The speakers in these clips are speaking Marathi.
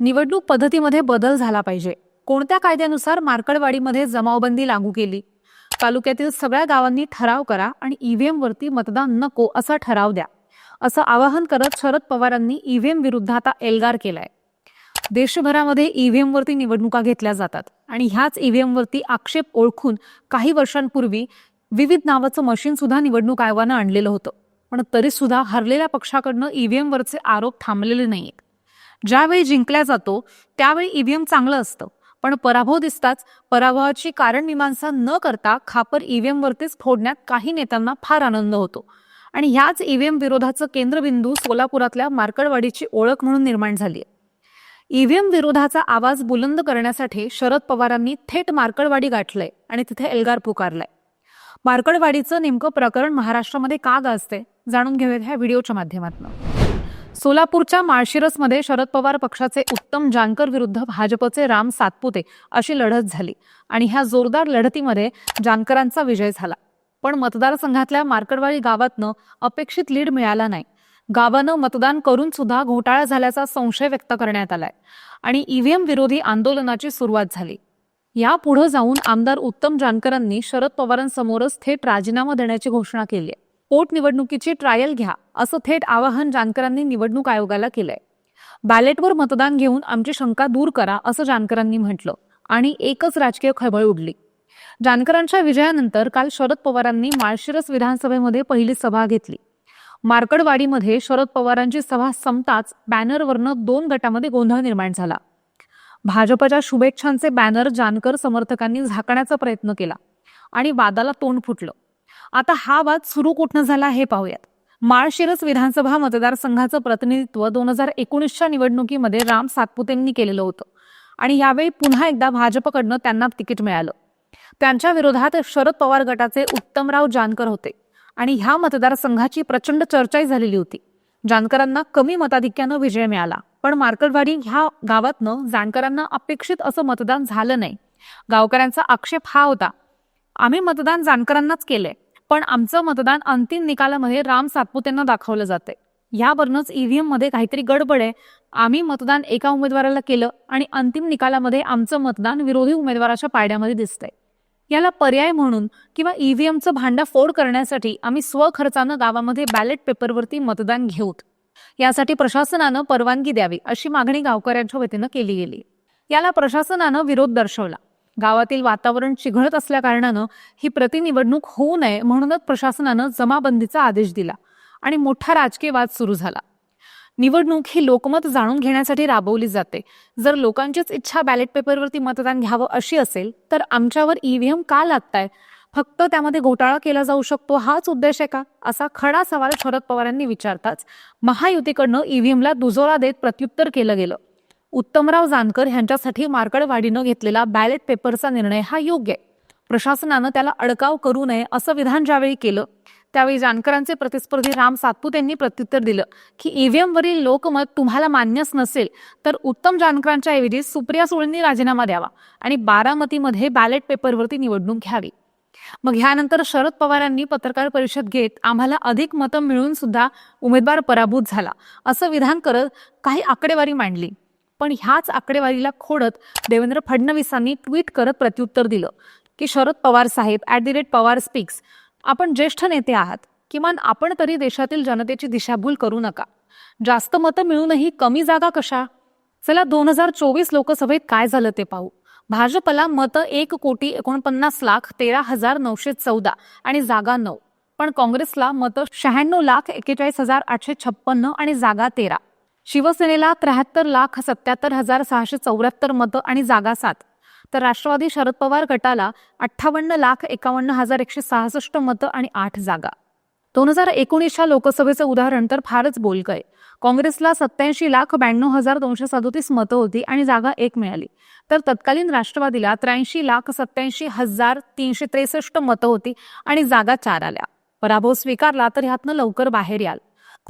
निवडणूक पद्धतीमध्ये बदल झाला पाहिजे. कोणत्या कायद्यानुसार मार्कडवाडीमध्ये जमावबंदी लागू केली? तालुक्यातील सगळ्या गावांनी ठराव करा आणि ईव्हीएम वरती मतदान नको असा ठराव द्या. असं आवाहन करत शरद पवारांनी ईव्हीएम विरुद्ध आता एल्गार केलाय. देशभरामध्ये ईव्हीएम वरती निवडणुका घेतल्या जातात आणि ह्याच ईव्हीएम वरती आक्षेप ओळखून काही वर्षांपूर्वी विविध नावाचं मशीन सुद्धा निवडणूक आयोगानं आणलेलं होतं. पण तरी सुद्धा हरलेल्या पक्षाकडनं ईव्हीएम वरचे आरोप थांबलेले नाहीत ज्यावेळी जिंकल्या जातो त्यावेळी ईव्हीएम चांगलं असतं. पण पराभव दिसताच पराभवाची कारण मीमांसा न करता खापर ईव्हीएमवरतीच फोडण्यात काही नेत्यांना फार आनंद होतो. आणि ह्याच ईव्हीएम विरोधाचं केंद्रबिंदू सोलापुरातल्या मार्कडवाडीची ओळख म्हणून निर्माण झाली आहे ईव्हीएम विरोधाचा आवाज बुलंद करण्यासाठी शरद पवारांनी थेट मार्कडवाडी गाठलंय आणि तिथे एल्गार पुकारलाय. मार्कडवाडीचं नेमकं प्रकरण महाराष्ट्रामध्ये का गाजते जाणून घेऊयात ह्या व्हिडिओच्या माध्यमातून. सोलापूरच्या माळशिरसमध्ये शरद पवार पक्षाचे उत्तम जानकर विरुद्ध भाजपचे राम सातपुते अशी लढत झाली आणि ह्या जोरदार लढतीमध्ये जानकरांचा विजय झाला. पण मतदारसंघातल्या मार्कडवाळी गावातनं अपेक्षित लीड मिळाला नाही. गावानं मतदान करून सुद्धा घोटाळा झाल्याचा संशय व्यक्त करण्यात आलाय आणि ईव्हीएम विरोधी आंदोलनाची सुरुवात झाली. यापुढे जाऊन आमदार उत्तम जानकरांनी शरद पवारांसमोरच थेट राजीनामा देण्याची घोषणा केली आहे. पोटनिवडणुकीची ट्रायल घ्या असं थेट आवाहन जानकरांनी निवडणूक आयोगाला केलंय. बॅलेटवर मतदान घेऊन आमची शंका दूर करा असं जानकरांनी म्हटलं आणि एकच राजकीय खळबळ उडली. जानकरांच्या विजयानंतर काल शरद पवारांनी माळशिरस विधानसभेमध्ये पहिली सभा घेतली. मार्कडवाडीमध्ये शरद पवारांची सभा संपताच बॅनरवरनं दोन गटामध्ये गोंधळ निर्माण झाला. भाजपच्या शुभेच्छांचे बॅनर जानकर समर्थकांनी झाकण्याचा प्रयत्न केला आणि वादाला तोंड फुटलं. आता हा वाद सुरू कुठनं झाला हे पाहूयात. माळशिरस विधानसभा मतदारसंघाचं प्रतिनिधित्व दोन हजार एकोणीसच्या निवडणुकीमध्ये राम सातपुतेंनी केलेलं होतं. आणि यावेळी पुन्हा एकदा भाजपकडनं त्यांना तिकीट मिळालं. त्यांच्या विरोधात शरद पवार गटाचे उत्तमराव जानकर होते. आणि ह्या मतदारसंघाची प्रचंड चर्चाही झालेली होती. जानकरांना कमी मताधिक्यानं विजय मिळाला. पण मार्कलवाडी ह्या गावातनं जानकरांना अपेक्षित असं मतदान झालं नाही. गावकऱ्यांचा आक्षेप हा होता. आम्ही मतदान जानकरांनाच केलंय. पण आमचं मतदान अंतिम निकालामध्ये राम सातपुतेंना दाखवलं जाते यावरनच ईव्हीएममध्ये काहीतरी गडबड आहे. आम्ही मतदान एका उमेदवाराला केलं आणि अंतिम निकालामध्ये आमचं मतदान विरोधी उमेदवाराच्या पायड्यामध्ये दिसतंय. याला पर्याय म्हणून किंवा ईव्हीएमचं भांडाफोड करण्यासाठी आम्ही स्वखर्चानं गावामध्ये बॅलेट पेपरवरती मतदान घेऊत. यासाठी प्रशासनानं परवानगी द्यावी अशी मागणी गावकऱ्यांच्या वतीनं केली गेली. याला प्रशासनानं विरोध दर्शवला. गावातील वातावरण चिघळत असल्याकारणानं ही प्रतिनिवडणूक होऊ नये म्हणूनच प्रशासनानं जमाबंदीचा आदेश दिला आणि मोठा राजकीय वाद सुरू झाला. निवडणूक ही लोकमत जाणून घेण्यासाठी राबवली जाते. जर लोकांचीच इच्छा बॅलेट पेपरवरती मतदान घ्यावं अशी असेल तर आमच्यावर ईव्हीएम का लागताय? फक्त त्यामध्ये घोटाळा केला जाऊ शकतो हाच उद्देश आहे का? असा खडा सवाल शरद पवारांनी विचारताच महायुतीकडनं ईव्हीएमला दुजोरा देत प्रत्युत्तर केलं गेलं. उत्तमराव जानकर यांच्यासाठी मार्कडवाडीनं घेतलेला बॅलेट पेपरचा निर्णय हा योग्य आहे. प्रशासनानं त्याला अडकाव करू नये असं विधान ज्यावेळी केलं त्यावेळी जानकरांचे प्रतिस्पर्धी राम सातपूत यांनी प्रत्युत्तर दिलं की ईव्हीएमवरील लोकमत तुम्हाला मान्यच नसेल तर उत्तम जानकरांच्या ऐवजी सुप्रिया सुळेंनी राजीनामा द्यावा आणि बारामतीमध्ये बॅलेट पेपरवरती निवडणूक घ्यावी. मग ह्यानंतर शरद पवारांनी पत्रकार परिषद घेत आम्हाला अधिक मतं मिळून सुद्धा उमेदवार पराभूत झाला असं विधान करत काही आकडेवारी मांडली. पण ह्याच आकडेवारीला खोडत देवेंद्र फडणवीसांनी ट्विट करत प्रत्युत्तर दिलं की शरद पवार साहेब at the rate Pawar speaks आपण ज्येष्ठ नेते आहात. किमान आपण तरी देशातील जनतेची दिशाभूल करू नका. जास्त मतं मिळूनही कमी जागा कशा? चला दोन हजार चोवीस लोकसभेत काय झालं ते पाहू. भाजपला मतं एक कोटी एकोणपन्नास लाख तेरा हजार नऊशे चौदा आणि जागा नऊ. पण काँग्रेसला मतं शहाण्णव लाख एकेचाळीस हजार आठशे छप्पन्न आणि जागा तेरा. शिवसेनेला त्र्याहत्तर लाख सत्याहत्तर हजार सहाशे चौऱ्याहत्तर मतं आणि जागा सात. तर राष्ट्रवादी शरद पवार गटाला अठ्ठावन्न लाख एकावन्न हजार एकशे सहासष्ट मतं आणि आठ जागा. दोन हजार एकोणीसच्या लोकसभेचं उदाहरण तर फारच बोलकं आहे काँग्रेसला सत्याऐंशी लाख ब्याण्णव हजार दोनशे सदोतीस मतं होती आणि जागा एक मिळाली. तर तत्कालीन राष्ट्रवादीला त्र्याऐंशी लाख सत्याऐंशी हजार तीनशे त्रेसष्ट मतं होती आणि जागा चार आल्या. पराभव स्वीकारला तर ह्यातनं लवकर बाहेर याल.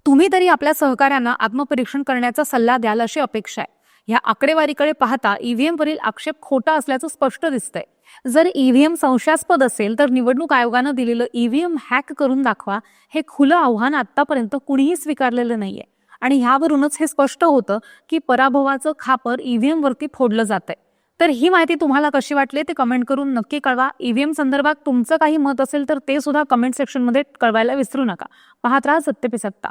तुम्ही तरी आपल्या सहकाऱ्यांना आत्मपरीक्षण करण्याचा सल्ला द्याल अशी अपेक्षा आहे. या आकडेवारीकडे पाहता ईव्हीएम वरील आक्षेप खोटा असल्याचं स्पष्ट दिसतंय. जर ईव्हीएम संशयास्पद असेल तर निवडणूक आयोगानं दिलेलं ईव्हीएम हॅक करून दाखवा हे खुलं आव्हान आतापर्यंत कुणीही स्वीकारलेलं नाहीये. आणि ह्यावरूनच हे स्पष्ट होतं की पराभवाचं खापर ईव्हीएम वरती फोडलं जात आहे तर ही माहिती तुम्हाला कशी वाटली ते कमेंट करून नक्की कळवा. ईव्हीएम संदर्भात तुमचं काही मत असेल तर ते सुद्धा कमेंट सेक्शनमध्ये कळवायला विसरू नका. पाहत राहा सत्य पे सत्ता.